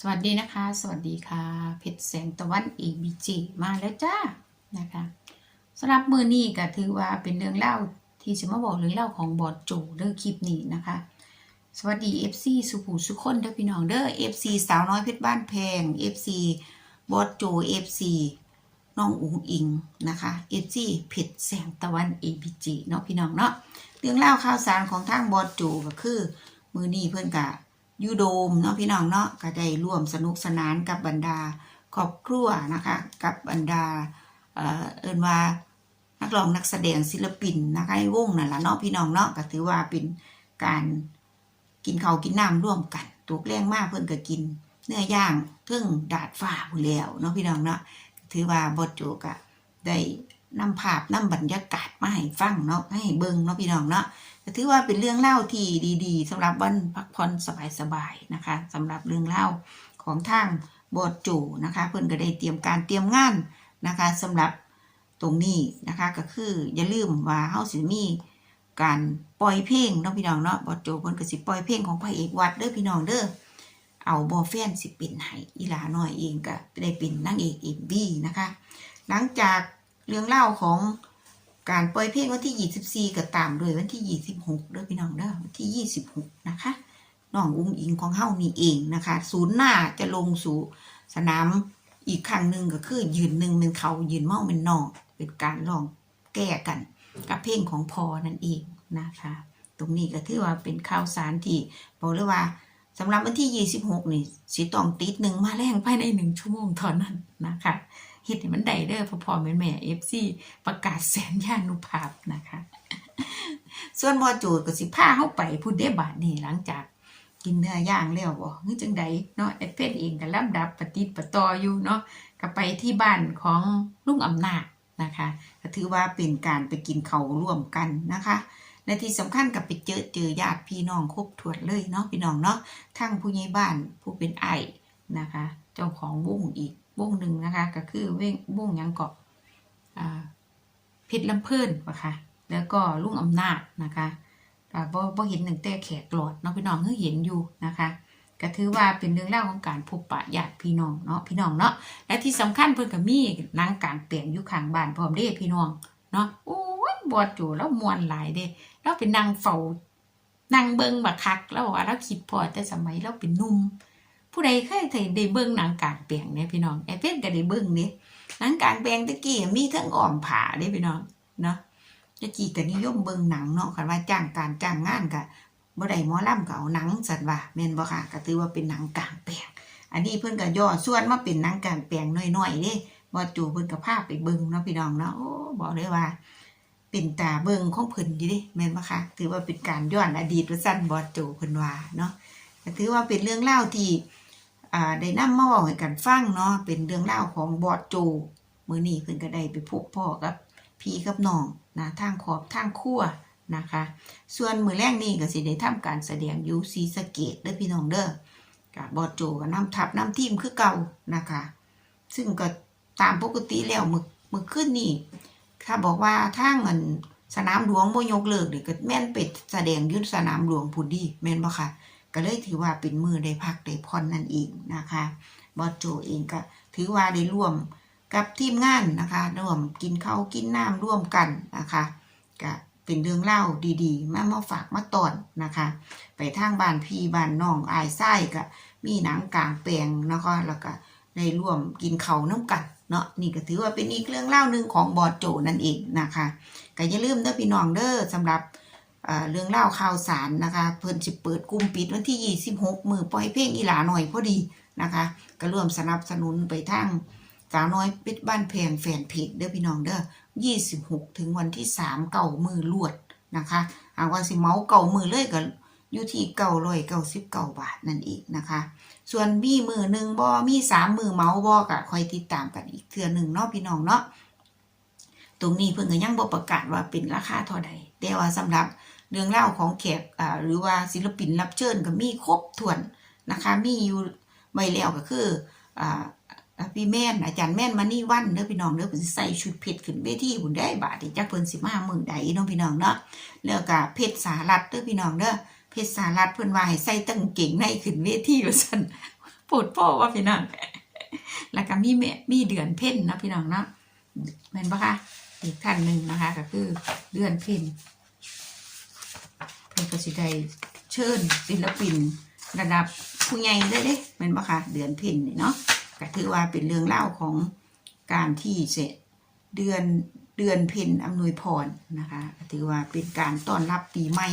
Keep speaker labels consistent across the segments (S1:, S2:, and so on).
S1: สวัสดีนะคะ สวัสดีค่ะ เพชรแสงตะวัน ABG มาแล้วจ้านะคะสำหรับมือนี้ก็ถือว่าเป็นเรื่องเล่าที่จะมาบอกเรื่องเล่าของบอดโจเด้อคลิปนี้นะคะ สวัสดี FC สุภูสุคนเด้อพี่น้องเด้อ FC สาวน้อยเพชรบ้านแพง FC บอดโจ FC น้องอุ๋งอิงนะคะ FC เพชรแสงตะวัน ABG เนาะพี่น้องเนาะเรื่องเล่าข่าวสารของทางบอดโจก็คือ มือนี้เพื่อนกะ ยูโดมเนาะพี่น้องเนาะก็ได้ร่วมสนุกสนานกับบรรดาครอบครัวนะคะกับบรรดาเอ่อเอินว่านักร้องนักแสดงศิลปินนะคะในวงนั่นแหละเนาะพี่น้องเนาะก็ถือว่าเป็นการกินข้าวกินน้ำร่วมกันถูกแรงมากเพิ่อนก็กิน เนื้อย่างเพิ่งดาดฟ้าผู้แล้วเนาะพี่น้องเนาะถือว่าบทโจกะได้นำภาพนำบรรยากาศมาให้ฟังเนาะให้เบิ่งเนาะพี่น้องเนาะ ถือว่าเป็นเรื่องเล่าที่ดี ๆสำหรับวันพักผ่อนสบายๆนะคะสำหรับเรื่องเล่าของทางบอดจูนะคะ เพื่อนก็ได้เตรียมการเตรียมงานนะคะสำหรับตรงนี้นะคะก็คืออย่าลืมว่าเฮาสิมีการปล่อยเพลงเนาะพี่น้องเนาะบอดจูเพิ่นก็สิปล่อยเพลงของพระเอกวัดเด้อพี่น้องเด้อเอาบอแฟนสิเป็นให้อีหลาน้อยเองก็ได้เป็นนางเอกเอ็มบีนะคะ หลังจากเรื่องเล่าของ การปล่อยเพลงวันที่ 24ก็ตามด้วยวันที่ 26เด้อพี่น้องเด้อวันที่ 26 นะคะน้องอุ้งอิงของเฮานี่เองนะคะ ศูนย์หน้าจะลงสู่สนามอีกครั้งหนึ่งก็คือ ยืนหนึ่งเป็นเขายืนเมาเป็นนอกเป็นการลองแก้กัน กับเพลงของพอนั่นเองนะคะ ตรงนี้ก็ถือว่าเป็นข่าวสารที่บอกเลยว่าสำหรับวันที่ 26 นี่สิต้องติดหนึ่งมาแรงภายในหนึ่งชั่วโมงเท่านั้นนะคะ เฮ็ดให้มันได้เด้อพ่อๆแม่แม่เอฟซีประกาศแสนยานุภาพนะคะ ส่วนบอจูดก็สิพาเข้าไปพูดได้บาทนี่หลังจากกินเนื้อย่างแล้วบ่นึกจังใดเนาะไอ้เพนเองก็ลำดับปฏิดปต่ออยู่เนาะก็ไปที่บ้านของลุงอำนาจนะคะก็ถือว่าเป็นการไปกินเขาร่วมกันนะคะ และที่สำคัญกับไปเจอเจอญาติพี่น้องครบถ้วนเลยเนาะพี่น้องเนาะทั้งผู้ใหญ่บ้านผู้เป็นไอ้นะคะ เจ้าของวงอีก วงหนึ่งนะคะ ก็คือเว้งวงยังเกาะเพชรลำเพิ่นปะคะแล้วก็ลุงอำนาจนะคะก็บ่บ่เห็นหนึ่งแต่แขกหลอดเนาะพี่น้องเห็นอยู่นะคะก็ถือว่าเป็นเรื่องเล่าของการพบปะญาติพี่น้องเนาะพี่น้องเนาะและที่สำคัญเพิ่นก็มีนางกลางเปลี่ยนอยู่ข้างบ้านพร้อมเด้พี่น้องเนาะโอ้ยบอดอยู่แล้วมวนหลายเด้เราเป็นนางเฝ้านางเบิงบักคักแล้วว่าเราคิดพอแต่สมัยเราเป็นนุ่ม ผู้ใดเคยเคยได้เบิ่งหนังกางแปลงเนี่ยพี่น้องไอ้เพิ่นก็ได้เบิ่งนี่หนังกางแปลงตะกี้มีทั้งอ้อมผาเด้พี่น้องเนาะตะกี้ก็นิยมเบิ่งหนังเนาะคันว่าจ้างการจ้างงานก็บ่ได้หมอลำก็เอาหนังสัตว์ว่าแม่นบ่ค่ะก็ถือว่าเป็นหนังกางแปลงอันนี้เพิ่นก็ย่อส่วนมาเป็นหนังกางแปลงน้อยๆเด้บ่จู่เพิ่นก็พาไปเบิ่งเนาะพี่น้องเนาะโอ้บอกเลยว่าเป็นตาเบิงของเพิ่นอยู่ดิแม่นบ่คะถือว่าเป็นการย้อนอดีตว่าซั่นบ่จู่เพิ่นว่าเนาะถือว่าเป็นเรื่องเล่าที่ อ่าได้นำมาเว้าให้กันฟังเนาะเป็นเรื่องเล่าของบอดโจมือนี้เพิ่นก็ได้ไปพบพ่อกับพี่กับน้องนะทางขอบทางครัวนะคะ ส่วนมือแรกนี้ก็สิได้ทำการแสดงอยู่ซีสะเกษเด้อพี่น้องเด้อกับบอดโจก็นำทัพนำทีมคือเก่านะคะ ซึ่งก็ตามปกติแล้วมื้อมื้อคืนนี้ถ้าบอกว่าทางอันสนามหลวงบ่ยกเลิกนี่ก็แม่นเป็ดแสดงยุทธสนามหลวงพูดดีแม่นบ่คะ ก็เลยถือว่าเป็นมือได้พักได้ผ่อนนั่นเองนะคะบอสโจเองก็ถือว่าได้ร่วมกับทีมงานนะคะร่วมกินข้าวกินน้ำร่วมกันนะคะก็เป็นเรื่องเล่าดีๆ มามาฝากมาตอนนะคะ ไปทางบ้านพี่บ้านน้องอายไส้ก็มีหนังกลางแปลงนะคะแล้วก็ได้ร่วมกินเขาวน้ำกันเนาะนี่ก็ถือว่าเป็นอีกเรื่องเล่าหนึ่งของบอสโจนั่นเองนะคะก็อย่าลืมเด้อพี่น้องเด้อสำหรับ เรื่องเล่าข่าวสารนะคะ เพิ่นสิเปิดกลุ่มปิดวันที่ 26 มือปล่อยเพลงอีหลาหน่อยพอดีนะคะก็ร่วมสนับสนุนไปทางสาวน้อยปิดบ้านแพงแฟนเพจเด้อพี่น้องเด้อ26 ถึงวันที่ 3 เก่ามือลวดนะคะหากว่าสิเมาเก่ามือเลยก็อยู่ที่เก่าร้อยเก้าสิบเก้าบาทนั่นเองนะคะ ส่วนมีมือหนึ่งบอมีสามมือเมาบอกะคอยติดตามกันอีกเทื่อหนึ่งเนาะพี่น้องเนาะตรงนี้เพิ่งก็ยังบ่ประกาศว่าเป็นราคาเท่าใดแต่ว่าสำหรับ เรื่องเล่าของแขกอ่าหรือว่าศิลปินรับเชิญก็มีครบถ้วนนะคะ มีอยู่ไว้แล้วก็คืออ่าพี่แม่นอาจารย์แม่นมานี่วันเด้อพี่น้องเด้อเพิ่นใส่ชุดเพชรขึ้นเวทีหุ่นได้บาทจักเพิ่นสิมาเมืองใดเนาะพี่น้องเนาะแล้วก็เพชรสารัตเด้อพี่น้องเด้อเพชรสารัตเพิ่นว่าให้ใส่ตั้งเก่งในขึ้นเวทีว่าซั่นปวดโป้ว่าพี่น้องแล้วก็มีแม่มีเดือนเพ่นนะพี่น้องเนาะแม่นปะคะอีกท่านหนึ่งนะคะ ก็คือเดือนเพ่น เพื่อก็สิได้เชิญศิลปิน ระดับผู้ใหญ่ได้เด้แม่นปะคะเดือนเพ่นนี่เนาะก็ถือว่าเป็นเรื่องเล่าของการที่เสร็จเดือนเดือนเพ็ญอำนวยพรนะคะถือว่าเป็นการต้อนรับปีใหม่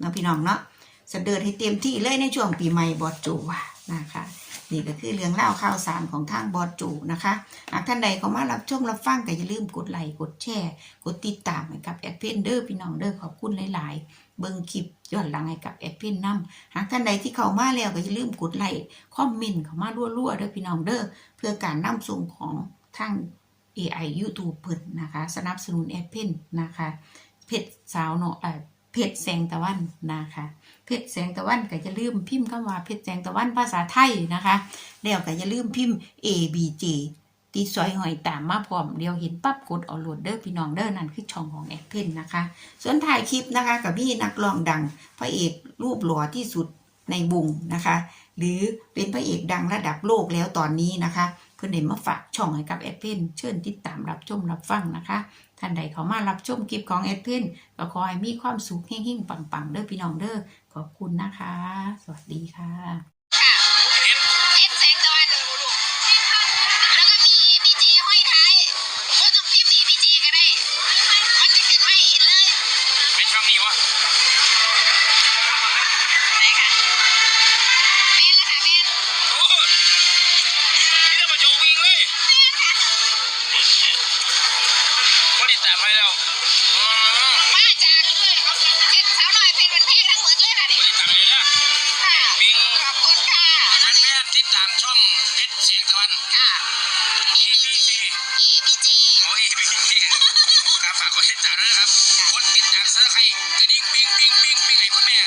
S1: นะพี่น้องเนาะสเสด็จให้เต็มที่เลยในช่วงปีใหม่บอดจูว่านะคะนี่ก็คือเรื่องเล่าข่าวสารของทางบอดจูนะคะหากท่านใดเข้ามารับชมรับฟังก็อย่าลืมกดไลค์กดแชร์ กดติดตามให้กับแอดเพนเดอร์พี่น้องเด้อขอบคุณหลาย ๆ เบิ่งคลิปย้อนหลังให้กับแอดเพนนํหากท่านใดที่เข้ามาแล้วก็อย่าลืมกดไลค์คอมเมนต์เข้ามารั่วๆเด้อพี่น้องเด้อเพื่อการนำส่งของทาง AI YouTube เพิ่นนะคะ สนับสนุนแอดเพนนะคะเพชรสาวเนาะเออเพชรแสงตะวันนะคะเพชรแสงตะวันก็อย่าลืมพิมพ์คำว่าเพชรแสงตะวันภาษาไทยนะคะแล้วก็อย่าลืมพิมพ์ A B J ตีซอยหอยตามมาพร้อมเดียวเห็นปั๊บกดเอาโหลดเด้อพี่น้องเด้อนั่นคือช่องของแอดเพนนะคะ ส่วนถ่ายคลิปนะคะกับพี่นักร้องดังพระเอกรูปหล่อที่สุดในวงนะคะ หรือเป็นพระเอกดังระดับโลกแล้วตอนนี้นะคะ เพื่อนเดมาฝากช่องให้กับแอดเพนเชิญติดตามรับชมรับฟังนะคะ ท่านใดเขามารับชมคลิปของแอดเพนก็ขอให้มีความสุขเฮงๆปังๆเด้อพี่น้องเด้อขอบคุณนะคะ สวัสดีค่ะา
S2: มช่องเพชรเสียงตะวัน
S3: ค่ะ
S2: ABC
S3: EBG
S2: โอ้ย ABC ครับฝากกดติดตามด้วยนะครับกดติดตามเสื้อใครกระดิ่งปิ้งปิ้งปิ้งปิ้งให้คุณแม่